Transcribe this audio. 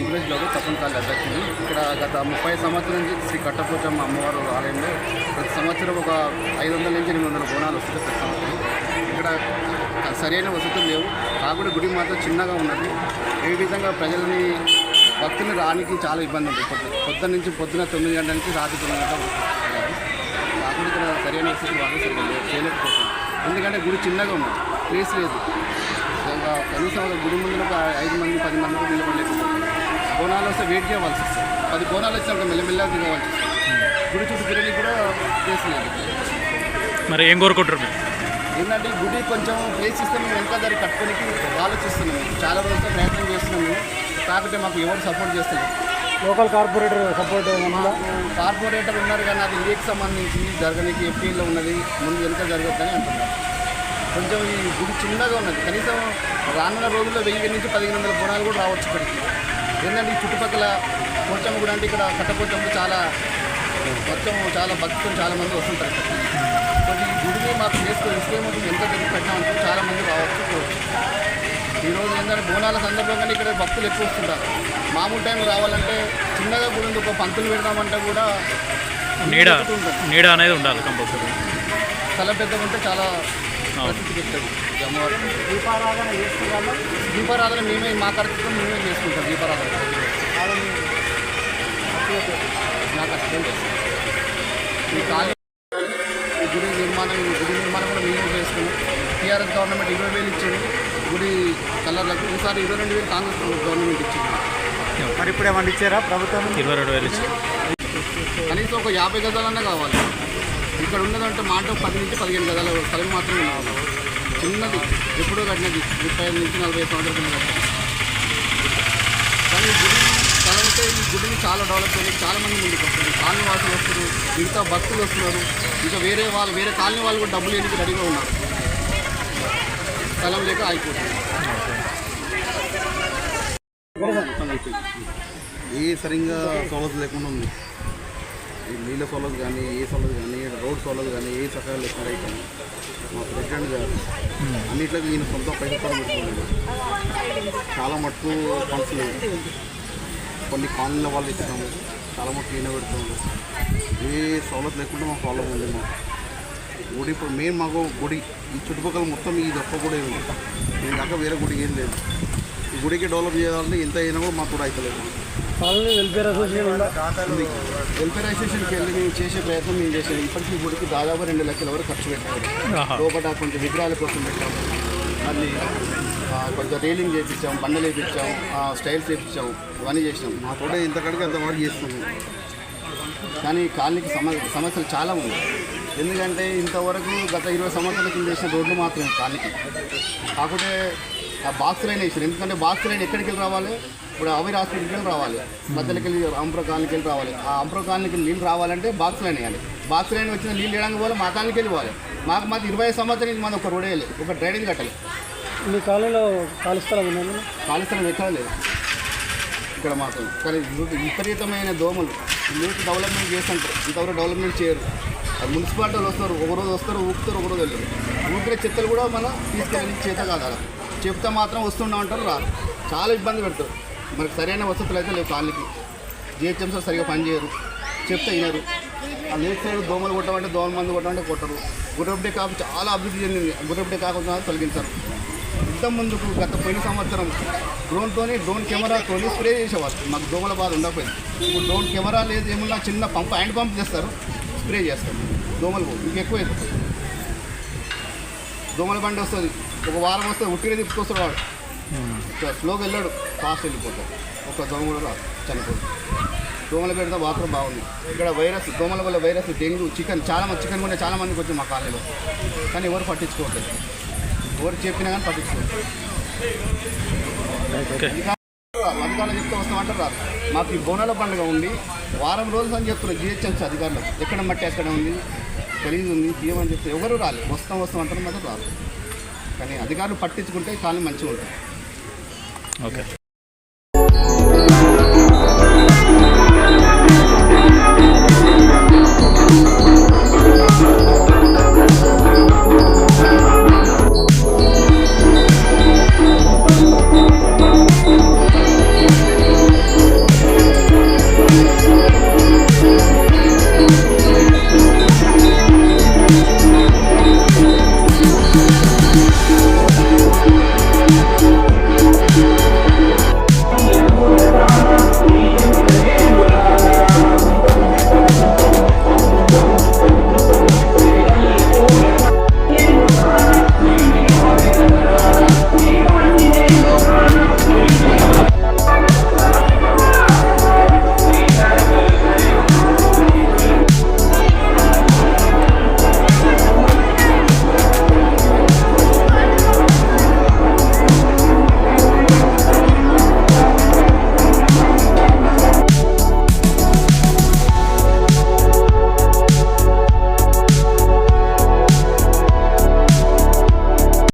ఇంగ్లీష్లోకి తప్పనిసరి అధ్యక్షుడు ఇక్కడ గత ముప్పై సంవత్సరం నుంచి శ్రీ కట్టపోచమ్మ అమ్మవారు ఆలయంలో ప్రతి సంవత్సరం ఒక ఐదు వందల నుంచి ఎనిమిది వందల బోనాలు వస్తుంది ప్రతి సంవత్సరం. ఇక్కడ సరైన వసతులు లేవు. కాకుండా గుడి మాత్రం చిన్నగా ఉన్నది. ఏ విధంగా ప్రజలని భక్తులు రానికి చాలా ఇబ్బంది ఉంటుంది. పొద్దు పొద్దున్న నుంచి పొద్దున తొమ్మిది గంటల నుంచి రాత్రి తొమ్మిది గంటల కాకుండా ఇక్కడ సరైన వసతులు వాళ్ళు చేయలేకపోతున్నాం. ఎందుకంటే గుడి చిన్నగా ఉంది ప్లేస్ లేదు. కనీసం గుడి ముందు ఒక ఐదు మంది పది మంది నిలబడలేకపోతుంది బోనాలు వస్తే వెయిట్ చేయవలసి వస్తుంది. పది బోనాలు వచ్చినాక మెల్లమెల్లగా దిగవలసి వస్తుంది. గుడి చుట్టూ తిరిగి కూడా ప్లేస్ లేదు మరి ఏం కోరుకుంటారు మీరు? ఏంటంటే ఈ గుడి కొంచెం ప్లేస్ ఇస్తే మేము వెనక దారి కట్టుకోనికి ఆలోచిస్తున్నాం. చాలా రోజులతో ప్రయత్నం చేస్తున్నాము కాకపోతే మాకు ఎవరు సపోర్ట్ చేస్తలేదు. లోకల్ కార్పొరేటర్ సపోర్ట్ కార్పొరేటర్ ఉన్నారు కానీ అది ఇండియాకి సంబంధించి జరగనికి ఏపీలో ఉన్నది. ముందు వెనుక జరగద్దని అంటున్నారు. కొంచెం ఈ గుడి చిన్నగా ఉన్నది. కనీసం రానున్న రోజుల్లో వెయ్యి నుంచి పదిహేను వందల బోనాలు కూడా రావచ్చు ఏంటంటే ఈ చుట్టుపక్కల పోచమ్మ గుడి అంటే ఇక్కడ కట్టపోచమ్మ చాలా మొత్తం చాలా భక్తులు చాలా మంది వస్తుంటారు. ఇక్కడ కొంచెం ఈ గుడిని చేసుకొని ఇస్తే మాకు ఎంత దగ్గర పెట్టామంటే చాలా మంది రావచ్చు. పోవచ్చు. ఈ రోజు ఏంటంటే బోనాల సందర్భంగానే ఇక్కడ భక్తులు ఎక్కువ వస్తుంటారు. మామూలు టైం రావాలంటే చిన్నగా గుడి ఉంది ఒక పంతులు పెడదామంటే కూడా నీడ. నీడ అనేది ఉండాలి కంపల్సరీ. స్థలం పెద్దగా ఉంటే చాలా ప్రసిద్ధి చెప్తాడు దీపారాధన చేస్తున్నాము. దీపారాధన మేమే మా ఖర్చుతో మేమే చేసుకుంటాం దీపారాధన. నాకు అర్థం ఈ కాలేజ్ ఈ గుడి నిర్మాణం ఈ గుడి నిర్మాణం కూడా మేమే చేసుకున్నాం. టీఆర్ఎస్ గవర్నమెంట్ ఇరవై వేలు ఇచ్చింది. గుడి కలర్లకు ఈసారి ఇరవై రెండు వేలు కాంగ్రెస్ గవర్నమెంట్ ఇచ్చింది. మరి ఇప్పుడు ఏమన్నా ఇచ్చారా ప్రభుత్వం? ఇరవై రెండు వేలు ఇచ్చి. కనీసం ఒక యాభై గజాలన్నా కావాలి. ఇక్కడ ఉన్నదంటే మాట పది నుంచి పదిహేను గజాల స్థలం మాత్రమే కావాలి. చిన్నది ఎప్పుడో కట్టినది ముప్పై ఐదు నుంచి నలభై ఐదు సంవత్సరాల కింద కట్టినది. కానీ గుడి స్థలం ఈ గుడిని చాలా డెవలప్ అయింది చాలా మంది ముందుకు వస్తారు కాలనీ వాసులు వస్తున్నారు మిగతా భక్తులు వస్తున్నారు. ఇంకా వేరే వాళ్ళు వేరే కాలనీ వాళ్ళు కూడా డబ్బులు ఎన్నికి రెడీగా ఉన్నారు? స్థలం లేక ఆగిపోతుంది. ఏ సరిగ్గా సౌలభ్యం లేకుండా ఉంది? ఈ నీళ్ళ సౌలభ్యం కానీ ఏ సౌలభ్యం కానీ రోడ్ సౌలభ్యం కానీ ఏ సకాలు లేకుండా అయిపోయింది? మా ప్రెసిడెంట్ గారు అన్నిట్లకి ఈయన సొంత పైసలు పెట్టుకున్నాడు చాలా మటుకు ఫండ్స్ కొన్ని కాలనీల వాళ్ళు ఇచ్చినాము చాలా మటుకు ఈయన పెడుతున్నాడు ఏ సౌలత్ లేకుండా మా ప్రాబ్లం ఉంది మాకు. గుడి ఇప్పుడు మెయిన్ మాకు గుడి. ఈ చుట్టుపక్కల మొత్తం ఇది ఒక్క గుడి ఉంది. దీని కాక వేరే గుడి ఏం లేదు. ఈ గుడికి డెవలప్ చేయాలంటే ఎంత అయినా కూడా మాకు కూడా అవుతలేదు. Colony welfare association. వెల్ఫేర్ అసోసియేషన్కి వెళ్ళి మేము చేసే ప్రయత్నం మేము చేసాము ఇప్పటికీ గుడికి దాదాపు రెండు లక్షల వరకు ఖర్చు పెట్టాము. లోపల కొంచెం విగ్రహాల కోసం పెట్టాము. మళ్ళీ ఆ, కొంచెం రైలింగ్ చేయించాం బండలు వేయించాం స్టైల్స్ వేయించాము ఇవన్నీ చేసినాం మా తోట ఇంతకడికి అంతవరకు చేస్తున్నాం. కానీ కాలనీకి సమ సమస్యలు చాలా ఉన్నాయి. ఎందుకంటే ఇంతవరకు గత ఇరవై సంవత్సరాల కింద చేసిన రోడ్లు మాత్రమే కాలనీకి కాకపోతే ఆ బాక్స్ లైన్ వేసారు ఎందుకంటే బాక్స్ లైన్ ఎక్కడికి వెళ్ళి రావాలి? ఇప్పుడు అవిర్ హాస్పిటల్కి వెళ్ళి రావాలి. మధ్యలోకి వెళ్ళి అంప్రో కాలనీకి వెళ్ళి రావాలి. ఆ అంప్రో కాలనీకి నీళ్ళు రావాలంటే బాక్స్ లైన్ వేయాలి. బాక్స్ లైన్ వచ్చిన నీళ్ళు వేయడానికి పోవాలి? మా కాలనీకి వెళ్ళి పోవాలి. మాకు మాది ఇరవై సంవత్సరాల మాది ఒక రోడ్ వేయాలి ఒక డ్రైనేజ్ కట్టాలి మీ కాలనీలో ఖాళీ స్థలం ఖాళీ స్థలం ఎక్కడ లేదు. ఇక్కడ మాత్రం. కానీ విపరీతమైన దోమలు. యూత్ డెవలప్మెంట్ చేస్తుంటారు. ఇంతవరకు డెవలప్మెంట్ చేయరు. అది మున్సిపాలిటీ వాళ్ళు వస్తారు. ఒక రోజు వస్తారు ఊపుతారు ఒక రోజు వెళ్ళరు. ఊపిరే చెత్తలు కూడా మనం తీసుకెళ్ళి చేత కాదు చెప్తే మాత్రం వస్తుండా ఉంటారు రాదు చాలా ఇబ్బంది పెడతారు. మనకి సరైన వసతులు అయితే లేవు కాళ్ళకి జిహెచ్ఎంసీ సరిగా పనిచేయరు చెప్తే వినరు. ఆ లేట్ సైడ్ దోమలు కొట్టమంటే దోమల మందు కొట్టమంటే కొట్టరు. గుర్రపడే కాపు చాలా అభివృద్ధి చెందింది. గుర్రపడే కాకుండా తొలగించారు. ఇంత ముందుకు గత పోయిన సంవత్సరం డ్రోన్తోని డ్రోన్ కెమెరాతోని స్ప్రే చేసేవారు మాకు దోమల బాధ ఉండకపోయింది. ఇప్పుడు డ్రోన్ కెమెరా లేదు ఏమన్నా చిన్న పంప్ హ్యాండ్ పంప్ చేస్తారు స్ప్రే చేస్తారు. దోమలు. ఇంకెక్కువ అవుతుంది దోమల బండి వస్తుంది. ఒక వారం వస్తే ఉట్టిగా తీసుకొస్తాడు వాడు. ఇట్లా స్లోగా వెళ్ళాడు ఫాస్ట్ వెళ్ళిపోతాడు. ఒక దోమ కూడా రాదు చనిపోతుంది దోమల పెడితే మాత్రం బాగుంది. ఇక్కడ వైరస్ దోమల వల్ల వైరస్ డెంగ్యూ చికెన్ చాలా మంది చికెన్ కూడా చాలా మందికి వచ్చింది మా కాలనీలో. కానీ ఎవరు పట్టించుకోవట్లేదు. ఎవరు చెప్పినా కానీ ఓకే. అధికారులు చెప్తే వస్తామంటారు రాదు. మాకు ఈ బోనాల పండుగ ఉంది. వారం రోజులు అని చెప్తున్నారు జిహెచ్ఎంసీ అధికారులు. ఎక్కడ మట్టి ఎక్కడ ఉంది? ఖరీదు ఉంది. తీయమని చెప్తే ఎవరు రాలేదు. వస్తాం వస్తాం అంటారు మాత్రం రాదు. కానీ అధికారులు పట్టించుకుంటే కాలం మంచిగా ఉంటుంది. ఓకే.